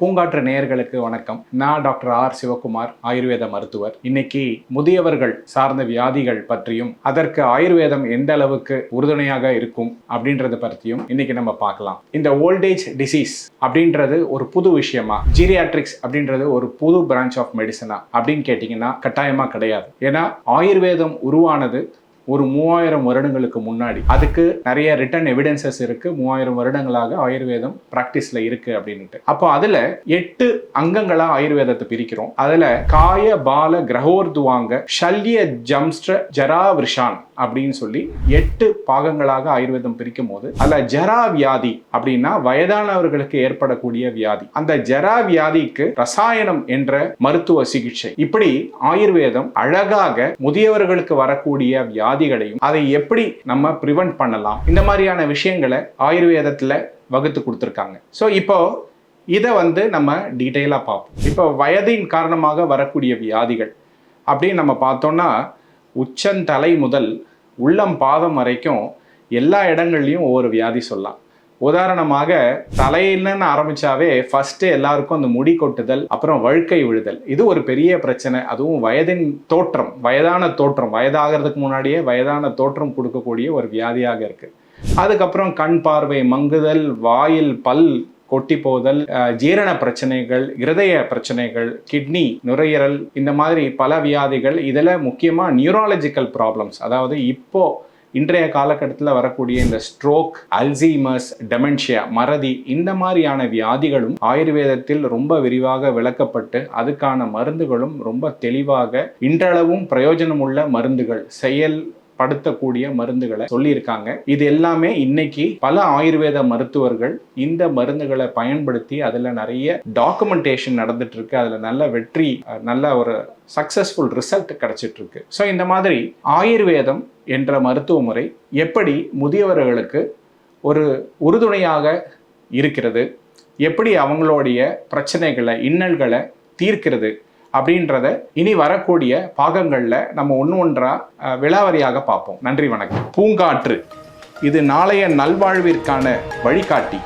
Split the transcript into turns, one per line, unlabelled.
பூங்காற்று நேயர்களுக்கு வணக்கம். நான் டாக்டர் ஆர் சிவகுமார் ஆயுர்வேத மருத்துவர். இன்னைக்கு முதியவர்கள் சார்ந்த வியாதிகள் பற்றியும் அதற்கு ஆயுர்வேதம் எந்த அளவுக்கு உறுதுணையாக இருக்கும் அப்படின்றத பற்றியும் இன்னைக்கு நம்ம பார்க்கலாம். இந்த ஓல்டேஜ் டிசீஸ் அப்படின்றது ஒரு புது விஷயமா? ஜீரியாட்ரிக்ஸ் அப்படின்றது ஒரு புது பிரான்ச் ஆஃப் மெடிசனா அப்படின்னு கேட்டிங்கன்னா கட்டாயமா கிடையாது. ஏன்னா ஆயுர்வேதம் உருவானது ஒரு மூவாயிரம் வருடங்களுக்கு முன்னாடி. அதுக்கு நிறைய ரிட்டன் எவிடன்சஸ் இருக்கு. மூவாயிரம் வருடங்களாக ஆயுர்வேதம் பிராக்டிஸ்ல இருக்கு அப்படின்ட்டு அப்போ அதுல எட்டு அங்கங்களா ஆயுர்வேதத்தை பிரிக்கிறோம். அதுல காய பால கிரகோர்துவாங்க ஷல்ய ஜம்ஸ்ட்ர ஜரா விஷான் அப்படின்னு சொல்லி எட்டு பாகங்களாக ஆயுர்வேதம் பிரிக்கும் போது அதுல ஜரா வியாதி அப்படின்னா வயதானவர்களுக்கு ஏற்படக்கூடிய வியாதி. அந்த ஜரா வியாதிக்கு ரசாயனம் என்ற மருத்துவ சிகிச்சை. இப்படி ஆயுர்வேதம் அழகாக முதியவர்களுக்கு வரக்கூடிய வியாதி வியாதிகளையும் அதை எப்படி நம்ம ப்ரிவென்ட் பண்ணலாம்? இந்த மாதிரியான விஷயங்களை ஆயுர்வேதத்துல வகுத்து கொடுத்துருக்காங்க. ஸோ இப்போ இதை வந்து நம்ம டீட்டெயிலாக பார்ப்போம். இப்போ வயதின் காரணமாக வரக்கூடிய வியாதிகள் அப்படின்னு நம்ம பார்த்தோம்னா உச்சந்தலை முதல் உள்ளம் பாதம் வரைக்கும் எல்லா இடங்கள்லையும் ஒவ்வொரு வியாதி சொல்லலாம். உதாரணமாக தலையிலன்னு ஆரம்பிச்சாவே ஃபர்ஸ்ட் எல்லாருக்கும் அந்த முடி கொட்டுதல் அப்புறம் வழுக்கை விழுதல். இது ஒரு பெரிய பிரச்சனை. அதுவும் வயதின் தோற்றம் வயதான தோற்றம் வயதாகிறதுக்கு முன்னாடியே வயதான தோற்றம் கொடுக்கக்கூடிய ஒரு வியாதியாக இருக்கு. அதுக்கப்புறம் கண் பார்வை மங்குதல் வாயில் பல் கொட்டி போதல் ஜீரண பிரச்சனைகள் இருதய பிரச்சனைகள் கிட்னி நுரையீரல் இந்த மாதிரி பல வியாதிகள். இதில் முக்கியமாக நியூராலஜிக்கல் ப்ராப்ளம்ஸ் அதாவது இப்போ இன்றைய காலகட்டத்தில் வரக்கூடிய இந்த ஸ்ட்ரோக் அல்சீமஸ் டெமென்ஷியா மறதி இந்த மாதிரியான வியாதிகளும் ஆயுர்வேதத்தில் ரொம்ப விரிவாக விளக்கப்பட்டு அதுக்கான மருந்துகளும் ரொம்ப தெளிவாக இன்றளவும் பிரயோஜனமுள்ள மருந்துகள் செயல் படுத்தக்கூடிய மருந்துகளை சொல்லியிருக்காங்க. இது எல்லாமே இன்னைக்கு பல ஆயுர்வேத மருத்துவர்கள் இந்த மருந்துகளை பயன்படுத்தி அதில் நிறைய டாக்குமெண்டேஷன் நடந்துட்டு இருக்கு அதில் நல்ல வெற்றி நல்ல ஒரு சக்சஸ்ஃபுல் ரிசல்ட் கிடைச்சிட்டு இருக்கு ஸோ இந்த மாதிரி ஆயுர்வேதம் என்ற மருத்துவ முறை எப்படி முதியவர்களுக்கு ஒரு உறுதுணையாக இருக்கிறது? எப்படி அவங்களுடைய பிரச்சனைகளை இன்னல்களை தீர்க்கிறது? அப்படின்றத இனி வரக்கூடிய பாகங்களில் நம்ம ஒன்று ஒன்றா அஹ், விலாவரியாக பார்ப்போம். நன்றி வணக்கம். பூங்காற்று. இது நாளைய நல்வாழ்விற்கான வழிகாட்டி.